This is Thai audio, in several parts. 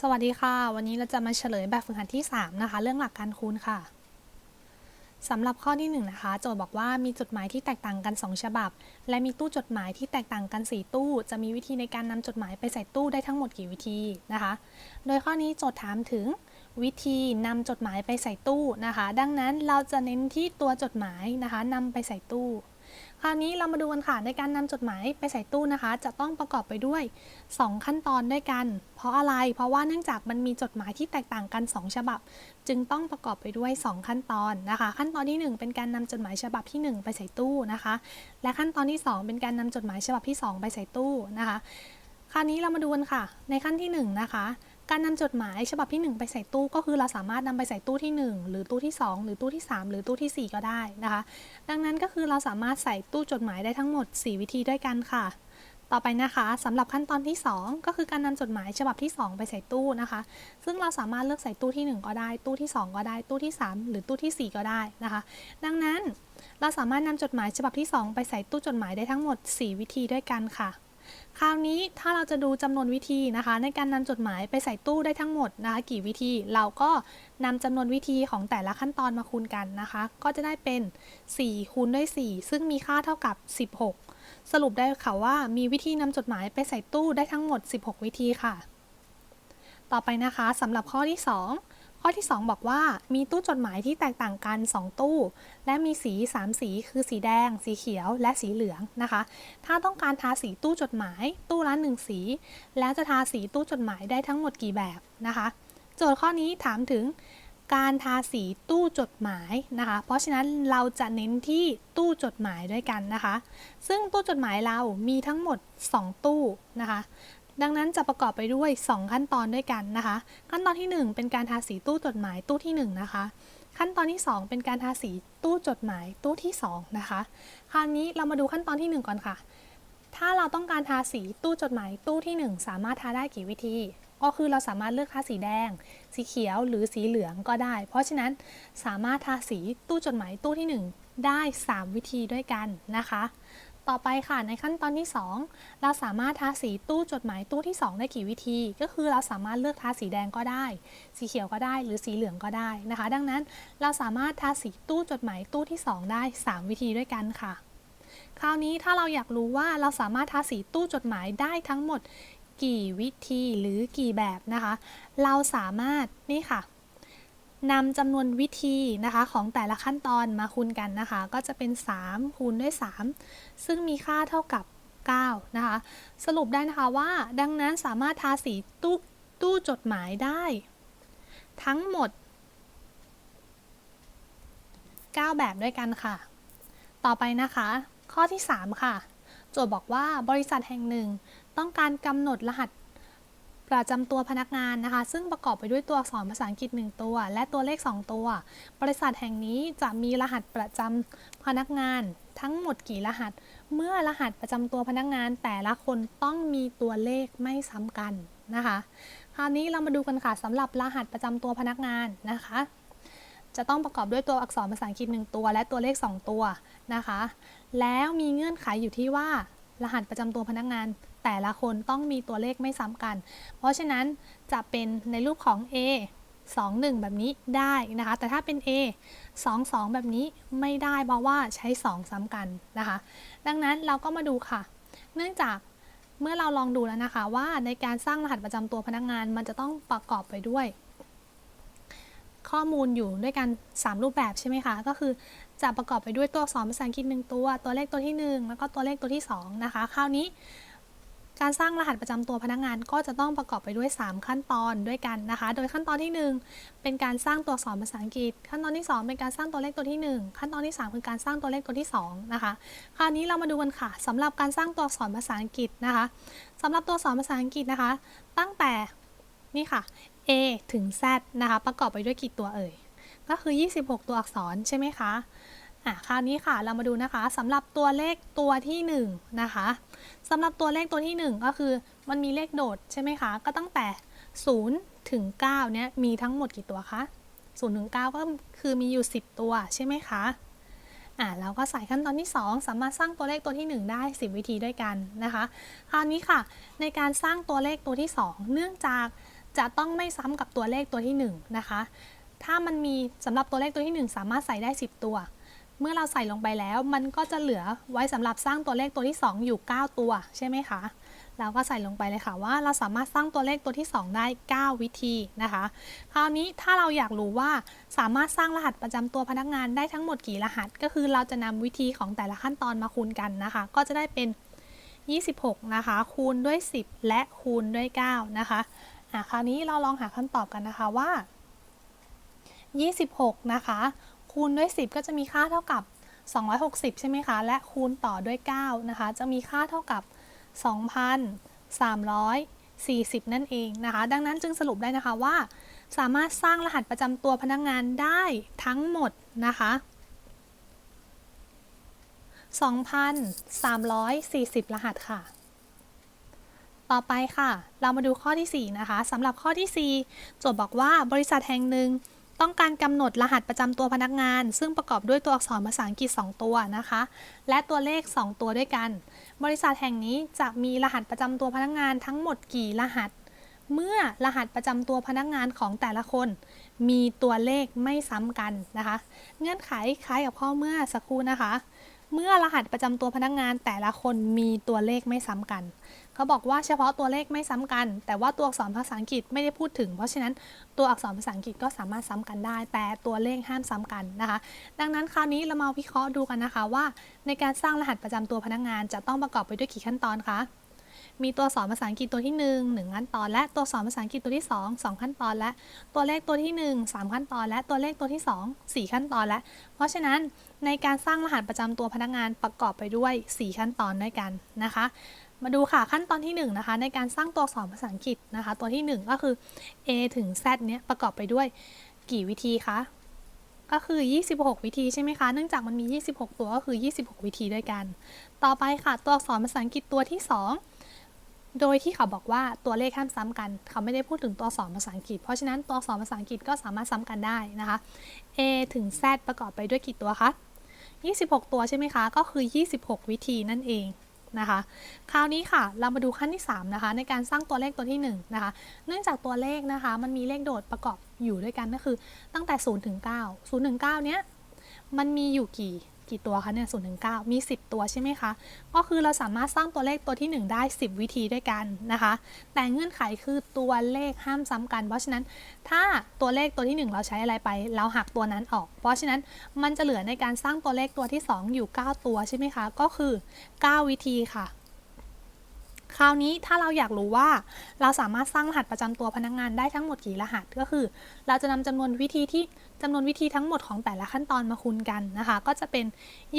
สวัสดีค่ะ วันนี้เราจะมาเฉลยแบบฝึกหัดที่ 3 นะคะ เรื่องหลักการคูณค่ะสำหรับข้อที่ 1 นะคะ โจทย์บอกว่ามีจดหมายที่แตกต่างกัน 2 ฉบับ และมีตู้จดหมายที่แตกต่างกัน 4 ตู้ จะมีวิธีในการนำจดหมายไปใส่ตู้ได้ทั้งหมดกี่วิธีนะคะ โดยข้อนี้โจทย์ถามถึงวิธีนำจดหมายไปใส่ตู้นะคะ ดังนั้นเราจะเน้นที่ตัวจดหมายนะคะนำไปใส่ตู้ คราวนี้เรามาดูกันค่ะในการนำจดหมายไปใส่ตู้นะคะ จะต้องประกอบไปด้วย 2 ขั้นตอนด้วยกัน เพราะอะไร เพราะว่าเนื่องจากมันมีจดหมายที่แตกต่างกัน 2 ฉบับ จึงต้องประกอบไปด้วย 2 ขั้นตอนนะคะ ขั้นตอนที่ 1 เป็นการนำจดหมายฉบับที่ 1 ไปใส่ตู้นะคะ และขั้นตอนที่ 2 เป็นการนำจดหมายฉบับที่ 2 ไปใส่ตู้นะคะ คราวนี้เรามาดูกันค่ะ ในขั้นที่1นะคะ การนำจดหมายฉบับที่ 1 ไปใส่ตู้ก็คือเราสามารถนำไปใส่ตู้ที่ 1 หรือตู้ที่ 2 หรือตู้ที่ 3 หรือตู้ที่ 4 ก็ได้นะคะ ดังนั้นก็คือเราสามารถใส่ตู้จดหมายได้ทั้งหมด 4 วิธีด้วยกันค่ะ ต่อไปนะคะสำหรับขั้นตอนที่ 2 ก็คือการนำจดหมายฉบับที่ 2 ไปใส่ตู้นะคะ ซึ่งเราสามารถเลือกใส่ตู้ที่ 1 ก็ได้ ตู้ที่ 2 ก็ได้ ตู้ที่ 3 หรือตู้ที่ 4 ก็ได้นะคะ ดังนั้นเราสามารถนำจดหมายฉบับที่ 2 ไปใส่ตู้จดหมายได้ทั้งหมด 4 วิธีด้วยกันค่ะ คราวนี้ถ้าเราจะดูจำนวนวิธีนะคะ ในการนำจดหมายไปใส่ตู้ได้ทั้งหมดนะคะ กี่วิธีเราก็นำจำนวนวิธีของแต่ละขั้นตอนมาคูณกันนะคะ ก็จะได้เป็น 4 คูณด้วย 4 ซึ่งมีค่าเท่ากับ 16 สรุปได้ค่ะว่ามีวิธีนำจดหมายไปใส่ตู้ได้ทั้งหมด 16 วิธีค่ะ ต่อไปนะคะสำหรับข้อที่ 2 ข้อที่ 2 บอกว่ามีตู้จดหมายที่แตกต่างกัน 2 ตู้ และมีสี 3 สีคือสีแดง สีเขียวและสีเหลืองนะคะ ถ้าต้องการทาสีตู้จดหมาย ตู้ละ1สี แล้วจะทาสีตู้จดหมายได้ทั้งหมดกี่แบบนะคะ โจทย์ข้อนี้ถามถึงการทาสีตู้จดหมายนะคะ เพราะฉะนั้นเราจะเน้นที่ตู้จดหมายด้วยกันนะคะ ซึ่งตู้จดหมายเรามีทั้งหมด 2 ตู้นะคะ ดังนั้นจะประกอบไปด้วย 2 ขั้นตอนด้วยกันนะคะ ขั้นตอนที่ 1 เป็นการทาสีตู้จดหมายตู้ที่ 1 นะคะ ขั้นตอนที่ 2 เป็นการทาสีตู้จดหมายตู้ที่ 2 นะคะ คราวนี้เรามาดูขั้นตอนที่ 1 ก่อนค่ะ ถ้าเราต้องการทาสีตู้จดหมายตู้ที่ 1 สามารถทาได้กี่วิธี ก็คือเราสามารถเลือกทาสีแดง สีเขียวหรือสีเหลืองก็ได้ เพราะฉะนั้นสามารถทาสีตู้จดหมายตู้ที่ 1 ได้ 3 วิธีด้วยกันนะคะ ต่อไปค่ะในขั้นตอนที่ 2 เราสามารถทาสีตู้จดหมายตู้ที่ 2 ได้กี่วิธี ก็คือเราสามารถเลือกทาสีแดงก็ได้ สีเขียวก็ได้ หรือสีเหลืองก็ได้นะคะ ดังนั้นเราสามารถทาสีตู้จดหมายตู้ที่ 2 ได้ 3 วิธีด้วยกันค่ะ คราวนี้ถ้าเราอยากรู้ว่าเราสามารถทาสีตู้จดหมายได้ทั้งหมด กี่วิธีหรือกี่แบบนะคะ เราสามารถนี่ค่ะ นำจำนวนวิธีนะคะของแต่ละขั้นตอนมาคูณกันนะคะ ก็จะเป็น 3 คูณด้วย 3 ซึ่งมีค่าเท่ากับ 9 นะคะ สรุปได้นะคะว่า ดังนั้นสามารถทาสีตู้ตู้จดหมายได้ ทั้งหมด 9 แบบด้วยกันค่ะ ต่อไปนะคะ ข้อที่ 3 ค่ะ โจทย์บอกว่าบริษัทแห่งหนึ่ง ต้องการกำหนดรหัส ประจำตัวพนักงานนะคะ ซึ่งประกอบไปด้วยตัวอักษรภาษาอังกฤษ 1 ตัว และตัวเลข 2 ตัว บริษัทแห่งนี้จะมีรหัสประจำพนักงานทั้งหมดกี่รหัส เมื่อรหัสประจำตัวพนักงานแต่ละคนต้องมีตัวเลขไม่ซ้ำกันนะคะ คราวนี้เรามาดูกันค่ะสำหรับรหัสประจำตัวพนักงานนะคะ จะต้องประกอบด้วยตัวอักษรภาษาอังกฤษ 1 ตัว และตัวเลข 2 ตัวนะคะ แล้วมีเงื่อนไขอยู่ที่ว่ารหัสประจำตัวพนักงาน แต่ละคนต้องมีตัวเลขไม่ซ้ำกัน เพราะฉะนั้นจะเป็นในรูปของ A 2 1 แบบนี้ได้นะคะ แต่ถ้าเป็น A 2 2 แบบนี้ไม่ได้เพราะว่าใช้ 2 ซ้ำกันนะคะ ดังนั้นเราก็มาดูค่ะ เนื่องจากเมื่อเราลองดูแล้วนะคะว่าในการสร้างรหัสประจำตัวพนักงานมันจะต้องประกอบไปด้วย ข้อมูลอยู่ด้วยกัน 3 รูปแบบใช่ไหมคะ ก็คือจะประกอบไปด้วยตัวอักษรภาษาอังกฤษหนึ่งตัว ตัวเลขตัวที่ 1 แล้วก็ตัวเลขตัวที่ 2 นะคะ คราวนี้ การสร้างรหัสประจำตัวพนักงานก็จะต้องประกอบไปด้วย 3 ขั้นตอนด้วยกันนะคะ โดยขั้นตอนที่ 1 เป็นการสร้างตัวอักษรภาษาอังกฤษ ขั้นตอนที่ 2 เป็นการสร้างตัวเลขตัวที่ 1 ขั้นตอนที่ 3 คือการสร้างตัวเลขตัวที่ 2 นะคะ คราวนี้เรามาดูกันค่ะสำหรับการสร้างตัวอักษรภาษาอังกฤษนะคะสำหรับตัวอักษรภาษาอังกฤษนะคะ ตั้งแต่นี่ค่ะ A ถึง Z นะคะ ประกอบไปด้วยกี่ตัวเอ่ย ก็คือ 26 ตัวอักษรใช่ไหมคะ อะคราวนี้ค่ะเรามาดูนะคะสำหรับตัวเลขตัวที่1นะคะสำหรับตัวเลขตัวที่ 1 ก็คือมันมีเลขโดดใช่ไหมคะก็ตั้งแต่ 0 ถึง9เนี้ยมีทั้งหมดกี่ตัวคะ0ถึง9ก็คือมีอยู่ 10 ตัวใช่ไหมคะอะเราก็ใส่ขั้นตอนที่ 2 สามารถสร้างตัวเลขตัวที่ 1 ได้ 10 วิธีด้วยกันนะคะ คราวนี้ค่ะ ในการสร้างตัวเลขตัวที่ 2 เนื่องจากจะต้องไม่ซ้ำกับตัวเลขตัวที่ 1 นะคะ ถ้ามันมีสำหรับตัวเลขตัวที่ 1 สามารถใส่ได้ 10 ตัว เมื่อเราใส่ลงไปแล้ว มันก็จะเหลือไว้สำหรับสร้างตัวเลขตัวที่ 2 อยู่ 9 ตัวใช่ไหมคะเราก็ใส่ลงไปเลยค่ะว่าเราสามารถสร้างตัวเลขตัวที่ 2 ได้ 9 วิธีนะคะ คราวนี้ถ้าเราอยากรู้ว่าสามารถสร้างรหัสประจำตัวพนักงานได้ทั้งหมดกี่รหัส ก็คือเราจะนำวิธีของแต่ละขั้นตอนมาคูณกันนะคะ ก็จะได้เป็น 26 นะคะ คูณด้วย 10 และคูณด้วย 9 นะคะอะคราวนี้เราลองหาคำตอบกันนะคะว่า 26 นะคะ คูณด้วย 10 ก็จะมีค่าเท่ากับ 260 ใช่ไหมคะ และคูณต่อด้วย 9 นะคะ จะมีค่าเท่ากับ 2,340 นั่นเองนะคะ ดังนั้นจึงสรุปได้นะคะว่า สามารถสร้างรหัสประจำตัวพนักงานได้ทั้งหมดนะคะ 2,340 รหัสค่ะต่อไปค่ะ เรามาดูข้อที่ 4 นะคะสำหรับข้อที่ 4 โจทย์บอกว่าบริษัทแห่งหนึ่ง ต้องการกำหนดรหัสประจำตัวพนักงาน ซึ่งประกอบด้วยตัวอักษรภาษาอังกฤษ 2 ตัวนะคะ และตัวเลข 2 ตัวด้วยกัน บริษัทแห่งนี้จะมีรหัสประจำตัวพนักงานทั้งหมดกี่รหัส เมื่อรหัสประจำตัวพนักงานของแต่ละคน มีตัวเลขไม่ซ้ำกันนะคะ เงื่อนไขคล้ายกับข้อเมื่อสักครู่นะคะ เมื่อรหัสประจำตัวพนักงานแต่ละคนมีตัวเลขไม่ซ้ำกัน เขาบอกว่าเฉพาะตัวเลขไม่ซ้ำกัน แต่ว่าตัวอักษรภาษาอังกฤษไม่ได้พูดถึง เพราะฉะนั้นตัวอักษรภาษาอังกฤษก็สามารถซ้ำกันได้ แต่ตัวเลขห้ามซ้ำกันนะคะ ดังนั้นคราวนี้เรามาวิเคราะห์ดูกันนะคะว่า ในการสร้างรหัสประจำตัวพนักงานจะต้องประกอบไปด้วยกี่ขั้นตอนคะ มีตัวอักษรภาษาอังกฤษตัวที่ 1 1 ขั้นตอน และตัวอักษรภาษาอังกฤษตัวที่ 2 2 ขั้นตอน และตัวเลขตัวที่ 1 3 ขั้นตอน และตัวเลขตัวที่ 2 4 ขั้นตอนและ เพราะฉะนั้นในการสร้างรหัสประจำตัวพนักงานประกอบไปด้วย 4 ขั้นตอนด้วยกันนะคะ มาดูค่ะขั้นตอนที่1นะคะในการสร้างตัวอักษรภาษาอังกฤษนะคะ ตัวที่ 1 ก็คือ A ถึง Z เนี้ยประกอบไปด้วยกี่วิธีคะก็คือ 26 วิธีใช่ไหมคะ เนื่องจากมันมี 26 ตัวก็คือ 26 วิธีด้วยกัน ต่อไปค่ะ ตัวอักษรภาษาอังกฤษตัวที่ 2 โดยที่เขาบอกว่าตัวเลขห้ามซ้ำกัน เขาไม่ได้พูดถึงตัวอักษรภาษาอังกฤษ เพราะฉะนั้นตัวอักษรภาษาอังกฤษก็สามารถซ้ำกันได้นะคะ A ถึง Z ประกอบไปด้วยกี่ตัวคะ26 ตัวใช่ไหมคะ ก็คือ 26 วิธีนั่นเองนะคะ คราวนี้ค่ะ เรามาดูขั้นที่ 3 นะคะ ในการสร้างตัวเลขตัวที่ 1 นะคะ เนื่องจากตัวเลขนะคะ มันมีเลขโดดประกอบอยู่ด้วยกันก็คือ ตั้งแต่ 0 ถึง 9 0 ถึง 9 เนี้ย มันมีอยู่กี่ กี่ตัวคะเนี่ย0ถึง9มี 10 ตัวใช่ไหมคะ ก็คือเราสามารถสร้างตัวเลขตัวที่ 1 ได้ 10 วิธีด้วยกันนะคะ แต่เงื่อนไขคือตัวเลขห้ามซ้ำกัน เพราะฉะนั้นถ้าตัวเลขตัวที่ 1 เราใช้อะไรไป เราหักตัวนั้นออก เพราะฉะนั้นมันจะเหลือในการสร้างตัวเลขตัวที่ 2 อยู่ 9 ตัวใช่ไหมคะ ก็คือ 9 วิธีค่ะ คราวนี้ถ้าเราอยากรู้ว่าเราสามารถสร้างรหัสประจำตัวพนักงานได้ทั้งหมดกี่รหัสก็คือ เราจะนำจำนวนวิธีที่จำนวนวิธีทั้งหมดของแต่ละขั้นตอนมาคูณกันนะคะ ก็จะเป็น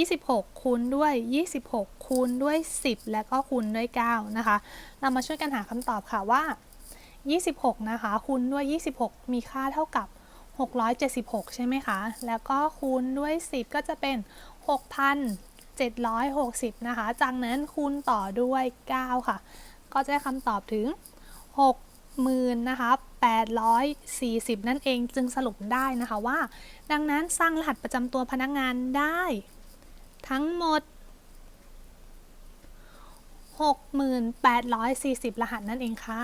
26 คูณด้วย 26 คูณด้วย 10 และก็คูณด้วย 9 นะคะ เรามาช่วยกันหาคำตอบค่ะว่า 26 นะคะคูณด้วย 26 มีค่าเท่ากับ 676 ใช่ไหมคะ แล้วก็คูณด้วย 10 ก็จะเป็น 760 นะคะ จากนั้นคูณต่อด้วย 9 ค่ะ ก็จะได้คำตอบถึง 60,000นะคะ840 นั่นเองจึงสรุปได้นะคะว่า ดังนั้นสร้างรหัสประจำตัวพนักงานได้ ทั้งหมด 6840 รหัสนั่นเองค่ะ